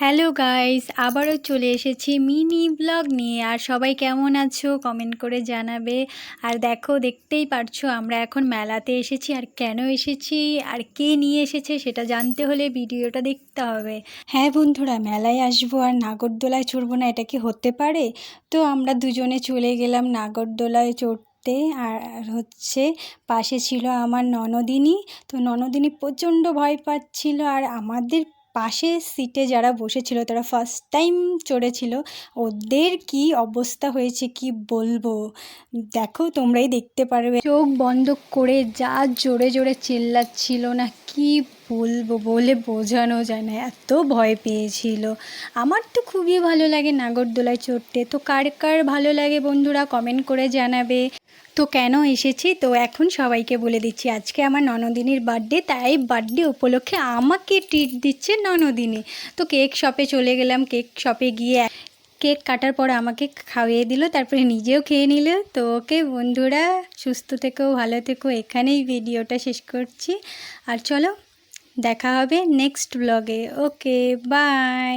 Hello guys আবারও চলে এসেছি মিনি ব্লগ নিয়ে। আর সবাই কেমন আছো? কমেন্ট করে জানাবে। আর দেখো, দেখতেই পারছ, আমরা এখন মেলাতে এসেছি। আর কেন এসেছি? আর কে নিয়ে এসেছে? সেটা জানতে হলে ভিডিওটা দেখতে হবে। হ্যাঁ বন্ধুরা, মেলায় আসব আর নাগরদোলায় চড়বো না, এটা কি হতে পারে? তো আমরা দুজনে চলে গেলাম নাগরদোলায় চড়তে। আর হচ্ছে, পাশে ছিল আমার ননদিনী। তো ননদিনী প্রচণ্ড ভয় পাচ্ছিল। আর আমাদের পাশের সিটে যারা বসেছিল, তারা ফার্স্ট টাইম চড়েছিল। ওদের কি অবস্থা হয়েছে কি বলব? দেখো তোমরাই দেখতে পারবে। চোখ বন্ধ করে যা জোরে জোরে চিল্লাচ্ছিল না কি বলব বলে বোঝানো যায় না, এত ভয় পেয়েছিল। আমার তো খুবই ভালো লাগে নাগরদোলায় চড়তে। তো কার কার ভালো লাগে বন্ধুরা কমেন্ট করে জানাবে। তো কেন এসেছি? তো এখন সবাইকে বলে দিচ্ছি, আজকে আমার ননদিনীর বার্থডে তাই বার্থডে উপলক্ষে আমাকে ট্রিট দিচ্ছে ননদিনী। তো কেক শপে চলে গেলাম কেক শপে গিয়ে কেক কাটার পর আমাকে খাওয়িয়ে দিল, তারপরে নিজেও খেয়ে নিল। তো ওকে বন্ধুরা, সুস্থ থেকো, ভালো থেকো, এখানেই ভিডিওটা শেষ করছি। আর চলো, দেখা হবে নেক্সট ব্লগে ওকে বাই